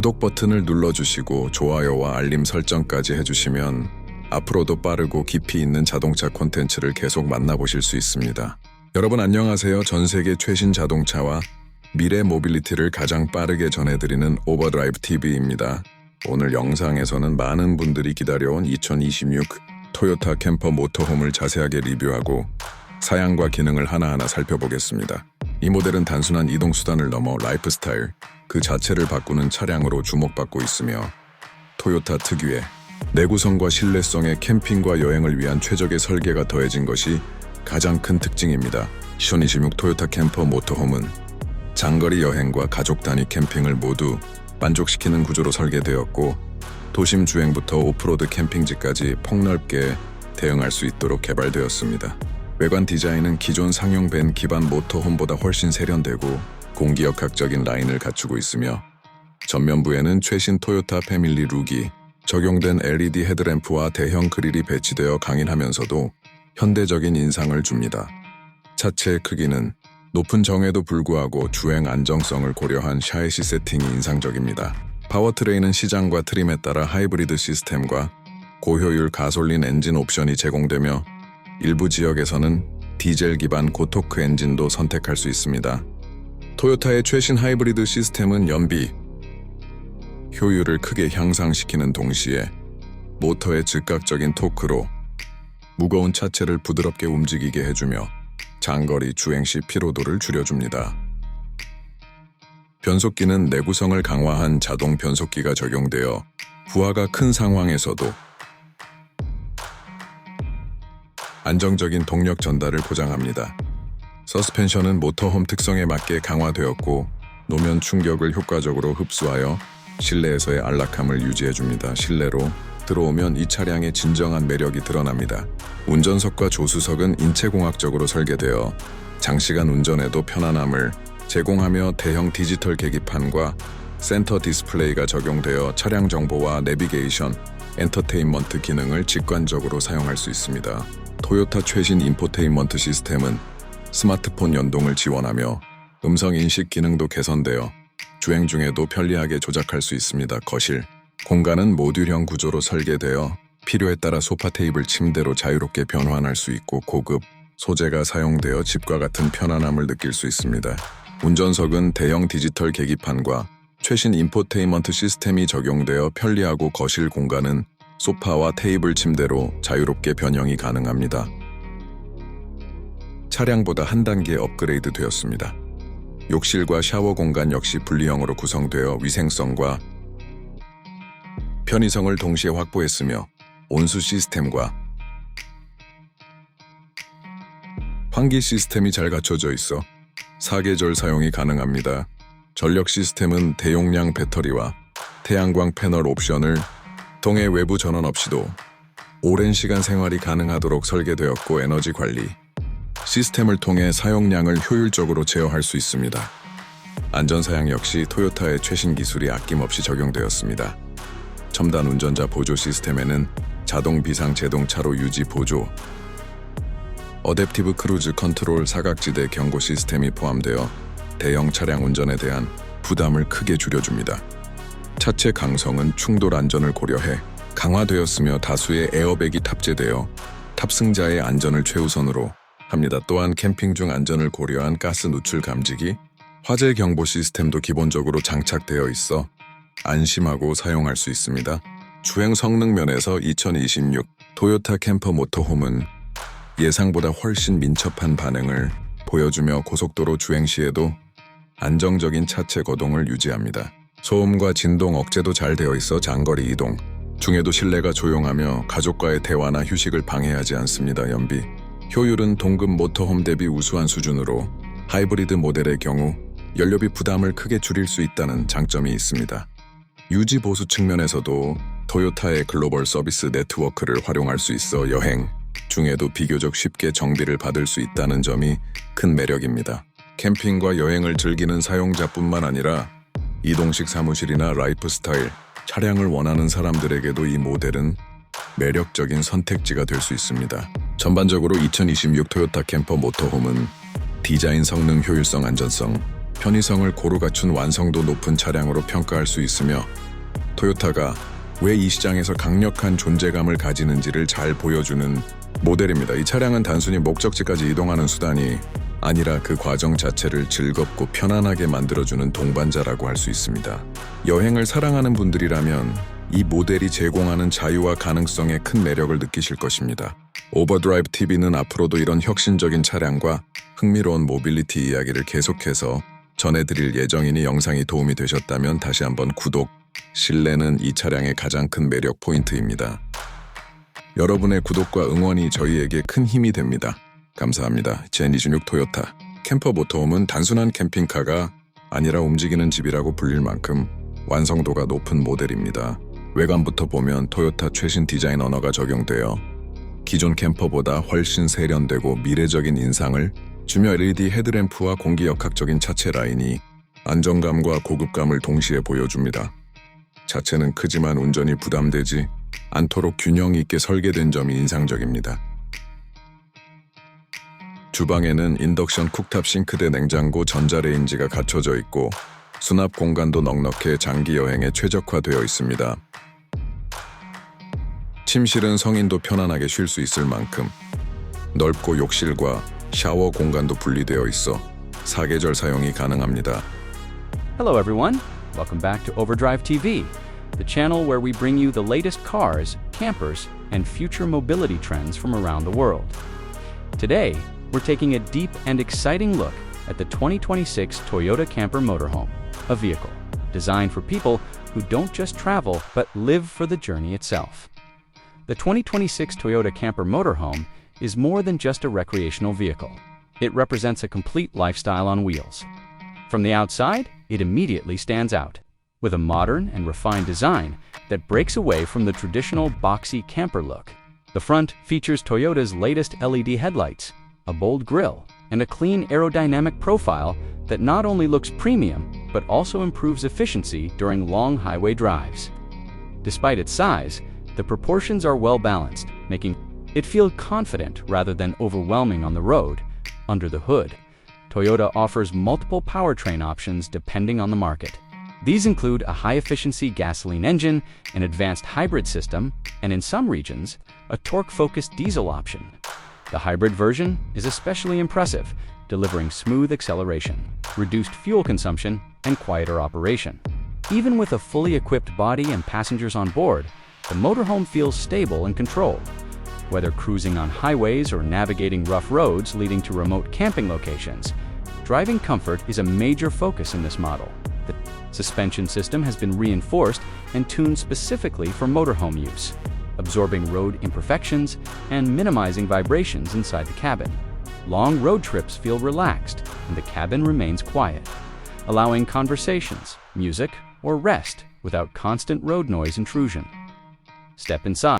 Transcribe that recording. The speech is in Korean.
구독 버튼을 눌러주시고 좋아요와 알림 설정까지 해주시면 앞으로도 빠르고 깊이 있는 자동차 콘텐츠를 계속 만나보실 수 있습니다. 여러분 안녕하세요. 전 세계 최신 자동차와 미래 모빌리티를 가장 빠르게 전해드리는 오버드라이브 TV입니다. 오늘 영상에서는 많은 분들이 기다려온 2026 토요타 캠퍼 모터홈을 자세하게 리뷰하고 사양과 기능을 하나하나 살펴보겠습니다. 이 모델은 단순한 이동 수단을 넘어 라이프 스타일 그 자체를 바꾸는 차량으로 주목받고 있으며 토요타 특유의 내구성과 신뢰성의 캠핑과 여행을 위한 최적의 설계가 더해진 것이 가장 큰 특징입니다. 2026 토요타 캠퍼 모터홈은 장거리 여행과 가족 단위 캠핑을 모두 만족시키는 구조로 설계되었고 도심 주행부터 오프로드 캠핑지까지 폭넓게 대응할 수 있도록 개발되었습니다. 외관 디자인은 기존 상용 밴 기반 모터홈보다 훨씬 세련되고 공기역학적인 라인을 갖추고 있으며 전면부에는 최신 토요타 패밀리 룩이 적용된 LED 헤드램프와 대형 그릴이 배치되어 강인하면서도 현대적인 인상을 줍니다. 차체의 크기는 높은 정에도 불구하고 주행 안정성을 고려한 샤이시 세팅이 인상적입니다. 파워트레인은 시장과 트림에 따라 하이브리드 시스템과 고효율 가솔린 엔진 옵션이 제공되며 일부 지역에서는 디젤 기반 고토크 엔진도 선택할 수 있습니다. 토요타의 최신 하이브리드 시스템은 연비, 효율을 크게 향상시키는 동시에 모터의 즉각적인 토크로 무거운 차체를 부드럽게 움직이게 해주며 장거리 주행 시 피로도를 줄여줍니다. 변속기는 내구성을 강화한 자동 변속기가 적용되어 부하가 큰 상황에서도 안정적인 동력 전달을 보장합니다. 서스펜션은 모터홈 특성에 맞게 강화되었고 노면 충격을 효과적으로 흡수하여 실내에서의 안락함을 유지해줍니다. 실내로 들어오면 이 차량의 진정한 매력이 드러납니다. 운전석과 조수석은 인체공학적으로 설계되어 장시간 운전에도 편안함을 제공하며 대형 디지털 계기판과 센터 디스플레이가 적용되어 차량 정보와 내비게이션, 엔터테인먼트 기능을 직관적으로 사용할 수 있습니다. 토요타 최신 인포테인먼트 시스템은 스마트폰 연동을 지원하며 음성 인식 기능도 개선되어 주행 중에도 편리하게 조작할 수 있습니다. 거실 공간은 모듈형 구조로 설계되어 필요에 따라 소파 테이블 침대로 자유롭게 변환할 수 있고 고급 소재가 사용되어 집과 같은 편안함을 느낄 수 있습니다. 운전석은 대형 디지털 계기판과 최신 인포테인먼트 시스템이 적용되어 편리하고 거실 공간은 소파와 테이블 침대로 자유롭게 변형이 가능합니다. 차량보다 한 단계 업그레이드 되었습니다. 욕실과 샤워 공간 역시 분리형으로 구성되어 위생성과 편의성을 동시에 확보했으며 온수 시스템과 환기 시스템이 잘 갖춰져 있어 사계절 사용이 가능합니다. 전력 시스템은 대용량 배터리와 태양광 패널 옵션을 통해 외부 전원 없이도 오랜 시간 생활이 가능하도록 설계되었고 에너지 관리 시스템을 통해 사용량을 효율적으로 제어할 수 있습니다. 안전사양 역시 토요타의 최신 기술이 아낌없이 적용되었습니다. 첨단 운전자 보조 시스템에는 자동 비상 제동 차로 유지 보조, 어댑티브 크루즈 컨트롤 사각지대 경고 시스템이 포함되어 대형 차량 운전에 대한 부담을 크게 줄여줍니다. 차체 강성은 충돌 안전을 고려해 강화되었으며 다수의 에어백이 탑재되어 탑승자의 안전을 최우선으로 합니다. 또한 캠핑 중 안전을 고려한 가스 누출 감지기, 화재 경보 시스템도 기본적으로 장착되어 있어 안심하고 사용할 수 있습니다. 주행 성능 면에서 2026 토요타 캠퍼 모터홈은 예상보다 훨씬 민첩한 반응을 보여주며 고속도로 주행 시에도 안정적인 차체 거동을 유지합니다. 소음과 진동 억제도 잘 되어 있어 장거리 이동 중에도 실내가 조용하며 가족과의 대화나 휴식을 방해하지 않습니다. 연비 효율은 동급 모터홈 대비 우수한 수준으로 하이브리드 모델의 경우 연료비 부담을 크게 줄일 수 있다는 장점이 있습니다. 유지 보수 측면에서도 토요타의 글로벌 서비스 네트워크를 활용할 수 있어 여행 중에도 비교적 쉽게 정비를 받을 수 있다는 점이 큰 매력입니다. 캠핑과 여행을 즐기는 사용자뿐만 아니라 이동식 사무실이나 라이프 스타일, 차량을 원하는 사람들에게도 이 모델은 매력적인 선택지가 될 수 있습니다. 전반적으로 2026 토요타 캠퍼 모터홈은 디자인 성능 효율성 안전성, 편의성을 고루 갖춘 완성도 높은 차량으로 평가할 수 있으며 토요타가 왜 이 시장에서 강력한 존재감을 가지는지를 잘 보여주는 모델입니다. 이 차량은 단순히 목적지까지 이동하는 수단이 아니라 그 과정 자체를 즐겁고 편안하게 만들어주는 동반자라고 할 수 있습니다. 여행을 사랑하는 분들이라면 이 모델이 제공하는 자유와 가능성에 큰 매력을 느끼실 것입니다. 오버드라이브 TV는 앞으로도 이런 혁신적인 차량과 흥미로운 모빌리티 이야기를 계속해서 전해드릴 예정이니 영상이 도움이 되셨다면 다시 한번 구독, 신뢰는 이 차량의 가장 큰 매력 포인트입니다. 여러분의 구독과 응원이 저희에게 큰 힘이 됩니다. 감사합니다. 제26 토요타 캠퍼 모터홈은 단순한 캠핑카가 아니라 움직이는 집이라고 불릴 만큼 완성도가 높은 모델입니다. 외관부터 보면 토요타 최신 디자인 언어가 적용되어 기존 캠퍼보다 훨씬 세련되고 미래적인 인상을 주며 LED 헤드램프와 공기역학적인 차체 라인이 안정감과 고급감을 동시에 보여줍니다. 자체는 크지만 운전이 부담되지 않도록 균형 있게 설계된 점이 인상적입니다. 주방에는 인덕션 쿡탑 싱크대 냉장고 전자레인지가 갖춰져 있고 수납 공간도 넉넉해 장기 여행에 최적화되어 있습니다. 침실은 성인도 편안하게 쉴 수 있을 만큼 넓고 욕실과 샤워 공간도 분리되어 있어 사계절 사용이 가능합니다. Hello, everyone. Welcome back to Overdrive TV, the channel where we bring you the latest cars, campers, and future mobility trends from around the world. Today, we're taking a deep and exciting look at the 2026 Toyota Camper Motorhome, a vehicle designed for people who don't just travel but live for the journey itself. The 2026 Toyota Camper Motorhome is more than just a recreational vehicle. It represents a complete lifestyle on wheels. From the outside, it immediately stands out, with a modern and refined design that breaks away from the traditional boxy camper look. The front features Toyota's latest LED headlights, a bold grille, and a clean aerodynamic profile that not only looks premium, but also improves efficiency during long highway drives. Despite its size, the proportions are well balanced, making it feel confident rather than overwhelming on the road. Under the hood, Toyota offers multiple powertrain options depending on the market. These include a high efficiency gasoline engine, an advanced hybrid system, and in some regions, a torque focused diesel option. The hybrid version is especially impressive, delivering smooth acceleration, reduced fuel consumption, and quieter operation. Even with a fully equipped body and passengers on board, the motorhome feels stable and controlled. Whether cruising on highways or navigating rough roads leading to remote camping locations, driving comfort is a major focus in this model. The suspension system has been reinforced and tuned specifically for motorhome use, absorbing road imperfections and minimizing vibrations inside the cabin. Long road trips feel relaxed and the cabin remains quiet, allowing conversations, music, or rest without constant road noise intrusion. Step inside.